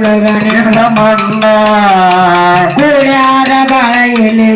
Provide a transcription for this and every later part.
ಹುಡುಗನ ಮಣ್ಣ. ಮನ್ನ ಬಳ ಇಲ್ಲಿ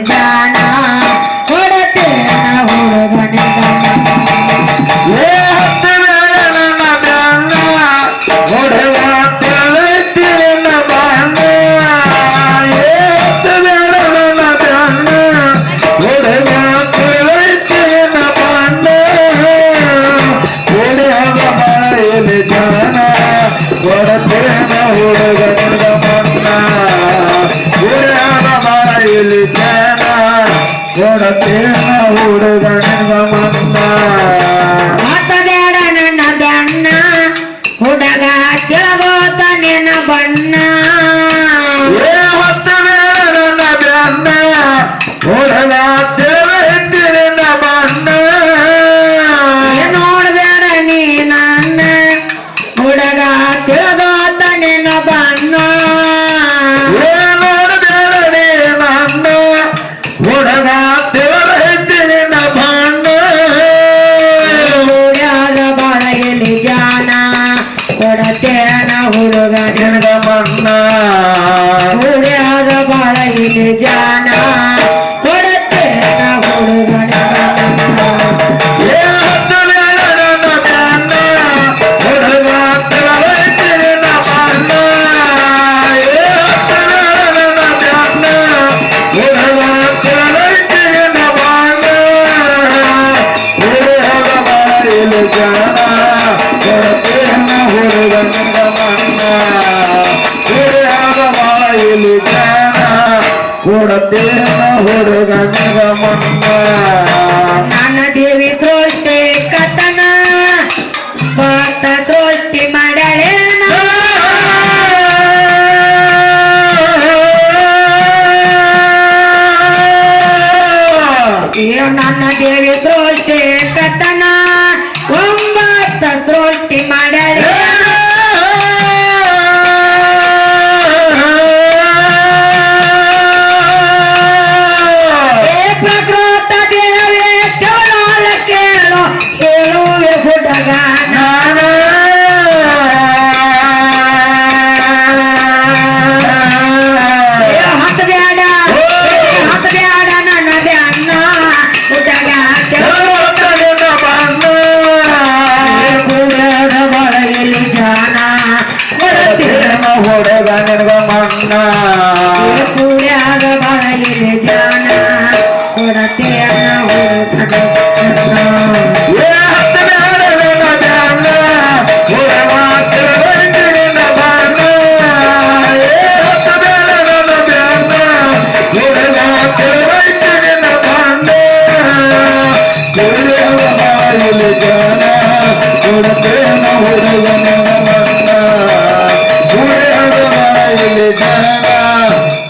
ನನ್ನ ದೇವಿ ಸೃಷ್ಟಿ ಕತನ ಭಕ್ತ ಮಾಡಳೇನ? ಅಯ್ಯೋ ನನ್ನ ದೇವಿ ಸೃಷ್ಟಿ ಕತನ ಹುಡುಗ ನಿನಗ ಮನ್ನ ಕೂಡ್ಯಾದ ಬಳಗಲಿ ಜಾನ ಕೊಡತೇನ ಹುಡುಗನ ಏ ಹತ್ತ ಬ್ಯಾಡ ನನ್ನ ಬ್ಯಾನ್ನ ಹುಡುಗ ತಿರುವಿನ ಜನ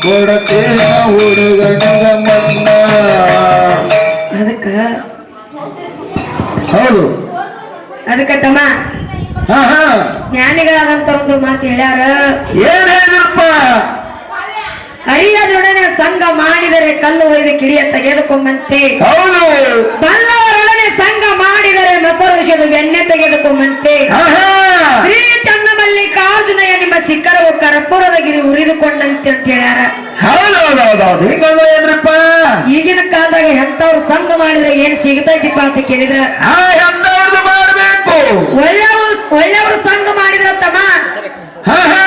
ಕೊಡತೇನ ಹುಡುಗ ನಿನಗ ಮನ್ನ. ಅದಕ್ಕ? ಹೌದು. ಅದಕ್ಕ ತಮ್ಮ? ಜ್ಞಾನಿಗಳಾದಂತ ಒಂದು ಮಾತು ಹೇಳ್ಯಾರ. ಏನ್ ಹೇಳಿದ್ರಪ್ಪ? ಅರಿಯದೊಡನೆ ಸಂಘ ಮಾಡಿದರೆ ಕಲ್ಲು ಒಯ್ದು ಕಿಡಿಯ ತೆಗೆದುಕೊಂಬಂತೆ. ಬಲ್ಲವರೊಡನೆ ಸಂಘ ಮಾಡಿದರೆ ಮೊಸರು ವಿಷದ ಬೆಣ್ಣೆ ತೆಗೆದುಕೊಂಬಂತೆ. ಶ್ರೀ ಚನ್ನಮಲ್ಲಿಕಾರ್ಜುನಯ್ಯ ನಿಮ್ಮ ಸಿಕ್ಕರವು ಕರ್ಪೂರದ ಗಿರಿ ಉರಿದುಕೊಂಡಂತೆ ಅಂತ ಹೇಳ್ಯಾರ. ಹಿಂಗಂದ್ರೆ ಏನ್ರಪ್ಪ? ಈಗಿನ ಕಾಲದಾಗ ಎಂತವ್ರ ಸಂಘ ಮಾಡಿದ್ರೆ ಏನ್ ಸಿಗತೈತಿಪ್ಪ ಅಂತ ಕೇಳಿದ್ರ. ಎಂತವ್ರದ್ದು ಮಾಡಬೇಕು. ಒಳ್ಳೆಯವರು ಒಳ್ಳೆಯವರು ಸಂಘ ಮಾಡಿದ್ರ ತಮ್ಮ. ಹಾ ಹಾ.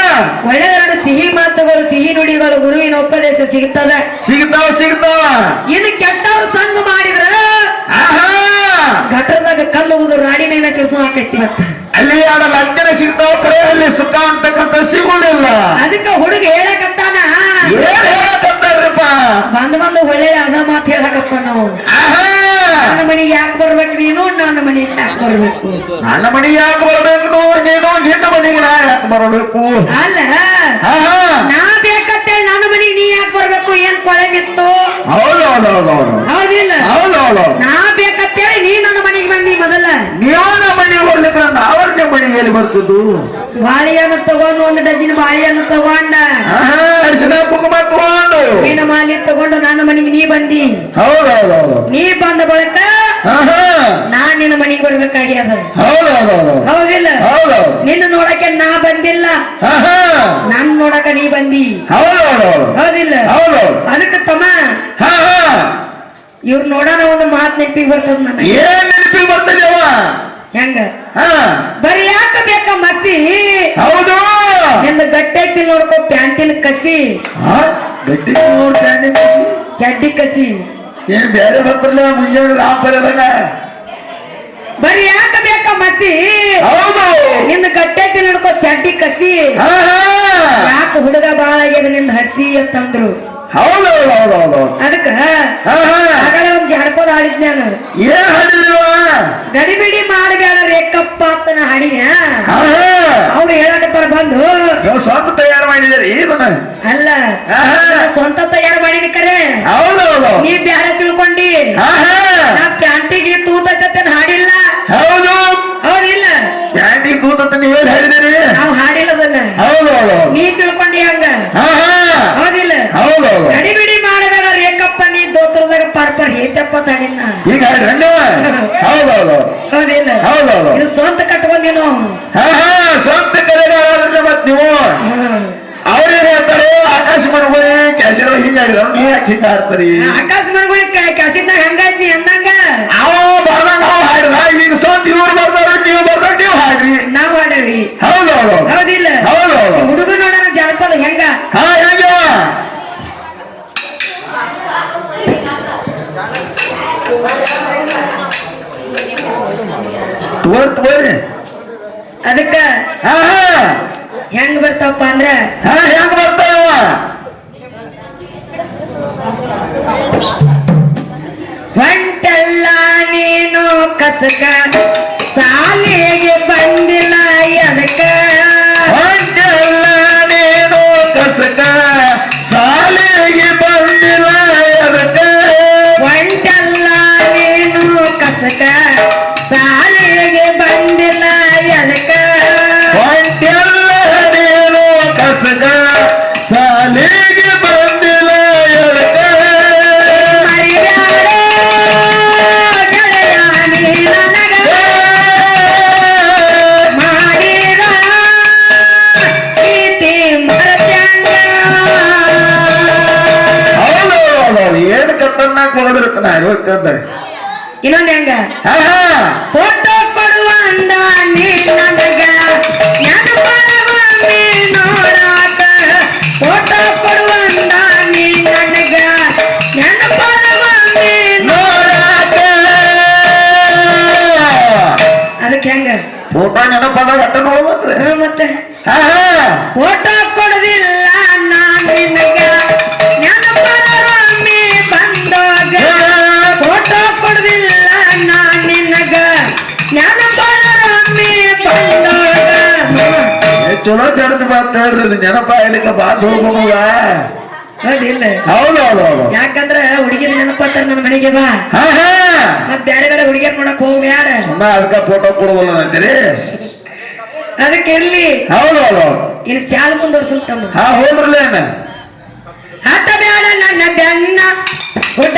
ಒಳ್ಳೆಯವರ ಸಿಹಿ ಮಾತುಗಳು ಸಿಹಿ ನುಡಿಗಳು ಗುರುವಿನ ಉಪದೇಶ ಸಿಗುತ್ತದ ಸಿಗ್ತಾವ ಸಿಗ್ತಾವ. ಇನ್ನು ಕೆಟ್ಟವ್ರ ಸಂಘ ಮಾಡಿದ್ರ ಆಹಾ ಕಲ್ಲುಗುದು ರಾಡಿ ಮೇಲೆ ಸಿಡಿಸೋ ಹಾಕೈತಿ ಮತ್ತೆ. ಅಲ್ಲಿ ಆಡ ಸಿಗ್ತಾವ ಸುಖ ಅಂತಕ್ಕಂಥ ಸಿಗುವುದಿಲ್ಲ. ಅದಕ್ಕ ಹುಡುಗ ಹೇಳಕತ್ತಾನ? ಏನ್ ಹೇಳಕತ್ತಾರ್ರಿಪ್ಪ? ಬಂದ್ ಬಂದು ಒಳ್ಳೆ ಅದ ಮಾತು ಹೇಳಕತ್ತಾನ ನಾವು. ನನ್ನ ಮನೆಗೆ ಯಾಕೆ ಬರ್ಬೇಕು ನೀನು ನನ್ನ ಮನೆಗೆ ಯಾಕೆ ಬರ್ಬೇಕು? ನನ್ನ ಮನೆಗೆ ಯಾಕೆ ಬರಬೇಕು ನೀನು ನಿನ್ನ ಮನೆಗೆ ನಾ ಯಾಕೆ ಬರಬೇಕು? ಅಲ್ಲ ನಾ ಬೇಕಂತೇಳಿ ನನ್ನ ಮನೆಗೆ ನೀ ಯಾಕೆ ಬರ್ಬೇಕು? ಏನ್ ಕೊಳೆ ಬಿತ್ತು? ಹೌದು ಹೌದು ಹೌದು ಹೌದು ಹೌದಿಲ್ಲ. ಹೌದು ಹೌದು ನಾ ಬೇಕಂತೇಳಿ ನೀ ನನ್ನ ಮನೆಗೆ ಬಂದಿ ಮೊದಲ. ನೀವು ನಾವೇ ಬರ್ತದ್ದು ಬಾಳೆಹಣ್ಣು ತಗೊಂಡು ಒಂದು ಡಜನ್ ಬಾಳೆಹಣ್ಣು ತಗೊಂಡ. ಆಹಾ ಅರಿಶಿನ ಕುಂಕುಮ ತಗೊಂಡು. ಮೀನ ಮಾಲಿ ತಗೊಂಡು ನನ್ನ ಮನೆಗೆ ನೀ ಬಂದಿ. ನೀ ಬಂದ ಬಳಕ ನಾ ನಾನ್ ನಿನ್ನ ಮನೆಗೆ ಬರ್ಬೇಕಾಗ್ಯದ. ಹೌದಿಲ್ಲ? ನಿನ್ನ ನೋಡಕ್ಕೆ ನಾ ಬಂದಿಲ್ಲ. ನನ್ ನೋಡಕ ನೀ ಬಂದಿ. ಹೌದೌದೌದು. ಹೌದಿಲ್ಲ? ಹೌದೌದು. ಅದಕ್ಕೆ ತಮ್ಮ ಇವ್ರು ನೋಡೋಣ ಒಂದು ಮಾತು ನೆನಪಿಗೆ ಬರ್ತದ ನನಗೆ. ಏನ್ ನೆನಪಿಗೆ ಹೆಂಗ? ಮಸಿ ಹೌದು? ನಿಂದ ಗಟ್ಟಿ ಐತಿ ನೋಡ್ಕೋ ಪ್ಯಾಂಟಿನ ಕಸಿ. ಗಟ್ಟಿ ನೋಡ್ತಾನೆ ಚಡ್ಡಿ ಕಸಿ. ಏನ್ ಬೇರೆ ಬರ್ತಿಲ್ಲ ಮುಂಜಾನೆ ರಾಮಪುರದಾಗ ಬರೀ ಯಾಕ ಬೇಕ ಮಸಿ? ಹೌದು. ನಿನ್ನ ಗಟ್ಟಿ ಐತಿ ನೋಡ್ಕೋ ಚಡ್ಡಿ ಕಸಿ. ಯಾಕ ಹುಡುಗ ಬಾಳ ಆಗ್ಯದ ನಿಂದ ಹಸಿ ಅಂತಂದ್ರು. ಹೌದೌದು ಹೌದು ಅದಕ್ಕ? ಹಾ ಹಾ. ಆಗಲೇ ಒಂದ್ ಜಾನಪದ ಹಾಡಿದ್ ನಾನು. ಏನ್ ಗಡಿಬಿಡಿ ಮಾಡಬೇಡ ರೇಕಪ್ಪ ಅಂತನ ಹಾಡಿನ. ಹಾ ಹಾ ಅವ್ರು ಹೇಳಕತ್ತಾರ ಬಂದು. ನೀವು ಸ್ವಂತ ತಯಾರು ಮಾಡಿದಿರಿ ಇದನ್ನ ಅಲ್ಲ. ಸ್ವಂತ ತಯಾರು ಮಾಡಿನ ಕರೆ. ನೀ ಬ್ಯಾರೆ ತಿಳ್ಕೊಂಡಿ ಹಾ ಹಾ ನಾ ಪ್ಯಾಂಟಿಗೆ ತೂತೈತೇನ್ ಹಾಡಿಲ್ಲ ಹೌದು ಹೌದಿಲ್ಲ ಕ್ಯಾಂಟಿ ಕೂತಂತ ನೀವೇನ್ ಹೇಳಿದಿರಿ ನಾವ್ ಹಾಡಿಲ್ಲ ಅದನ್ನ ಹೌದೌದು ನೀ ತಿಳ್ಕೊಂಡಿ ಹಂಗ ಹಾ ಹಾ ಹೌದಿಲ್ಲ ಹೌದೌದು ಗಡಿಬಿಡಿ ಮಾಡಬೇಡ ರೇಕಪ್ಪ ನೀ ದೋತ್ರದಾಗ ಈಗ ಹೌದೌದು. ಹೌದಿಲ್ಲ ಹೌದೌದು. ಇದು ಸ್ವಂತ ಸ್ವಂತ ಕರೆಗಾರದ್ರೆ ಮತ್ ನೀವು. ಅವ್ರೇನ್ ಹೇಳ್ತಾರೆ? ಆಕಾಶ ಮನಗುಳಿ ಕ್ಯಾಸಿರ ಹಿಂಗ ಆಡಿದವ್ ನೀವ್ ಯಾಕೆ ಹಿಂಗ ಆಡ್ತಾರಿ? ಆಕಾಶ ಮನಗುಳಿ ಕ್ಯಾಸಿಟ್ನಾಗ ಹಂಗಾಯ್ತು ನೀ ಅಂದಂಗ? ಅವ ಬರ್ದಂಗ ಅವ ಹಾಡಿದ. ಈಗ ಸ್ವಂತ ಇವ್ರು ಬರ್ದಾರ ನೀವು ಬರ್ದಾಗ ನೀವು ಹಾಡ್ರಿ. ನಾವ್ ಹಾಡವಿ ಹೌದೌದು. ಹೌದಿಲ್ಲ. ಹೌದೌದು. ಹುಡುಗ ನೋಡೋಣ ಜನಪದ ಹೆಂಗ ಹಾ ಹೆಂಗವ ತಗೋರಿ ತಗೋರಿ ಅದಕ್ಕ ಹಾ ಹಾ. ಹೆಂಗ್ ಬರ್ತಾವಪ್ಪ ಅಂದ್ರ? ಹಾ ಹೆಂಗ್ ಬರ್ತಾವ ಹೊಂಟಲ್ಲ ನೀನು ಕಸಕ ನಾ ಇವತ್ತಂದ ಇನ್ನೊಂದ್ ಹೆಂಗ? ಫೋಟೋ ಕೊಡುವ ಅಂದ ನೀ ನನಗ ನೆನಪನವಮ್ಮಿ ನೋಡಾಕ. ಫೋಟೋ ಕೊಡುವ ಅಂದ ನೀ ನನಗ ನೆನಪನವಮ್ಮಿ ನೋಡಾಕ. ಅದಕ್ಕೆ ಹೆಂಗ? ಫೋಟೋ ನೆನಪದ ಹೊಟ್ಟೆ ನೋಡ್ಬೇಕ್ರಿ. ಮತ್ತೆ? ಫೋಟೋ ಕೊಡುದಿಲ್ಲ ಚಲೋ ಚಡದ್ ಮಾತ್ ಹೇಳ್ರಿ ಇದು ನೆನಪ ಇಲ್ಲಿಕ ಬಾತ್ ಹೋಗ್ಬೋದ ಹೌದಿಲ್ಲ ಹೌದು ಹೌದು ಹೌದು. ಯಾಕಂದ್ರ ಹುಡುಗಿದ ನೆನಪತ್ತಾರ ನನ್ನ ಮನೆಗೆ ಬಾ. ಹಾ ಹಾ. ಮತ್ ಬ್ಯಾರೆ ಬೇರೆ ಹುಡುಗಿಯರ್ ನೋಡಕ್ ಹೋಗ್ಬ್ಯಾಡ ಸುಮ್ಮ ಅದಕ್ಕ ಫೋಟೋ ಕೊಡುವಲ್ಲ ಅಂತೀರಿ ಅದಕ್ಕೆ ಇರ್ಲಿ. ಹೌದು ಹೌದು ಇನ್ನು ಚಾಲ್ ಮುಂದುವರ್ಸುತ್ತಮ್ಮ ಹಾ ಹೋಗ್ರಲ್ಲ ಹತ್ತ ಬ್ಯಾಡ ನನ್ನ ಬೆನ್ನ. ಹುಡುಗ